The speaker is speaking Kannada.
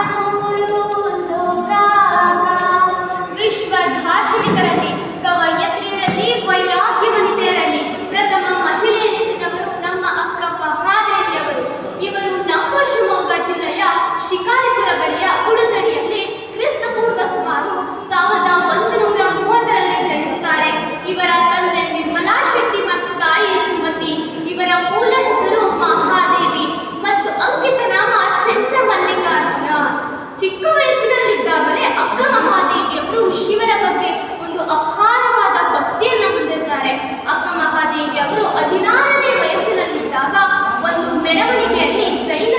하려고 ಅವರು ಹದಿನಾರನೇ ವಯಸ್ಸಿನಲ್ಲಿದ್ದಾಗ ಒಂದು ಮೆರವಣಿಗೆಯಲ್ಲಿ ಜೈನ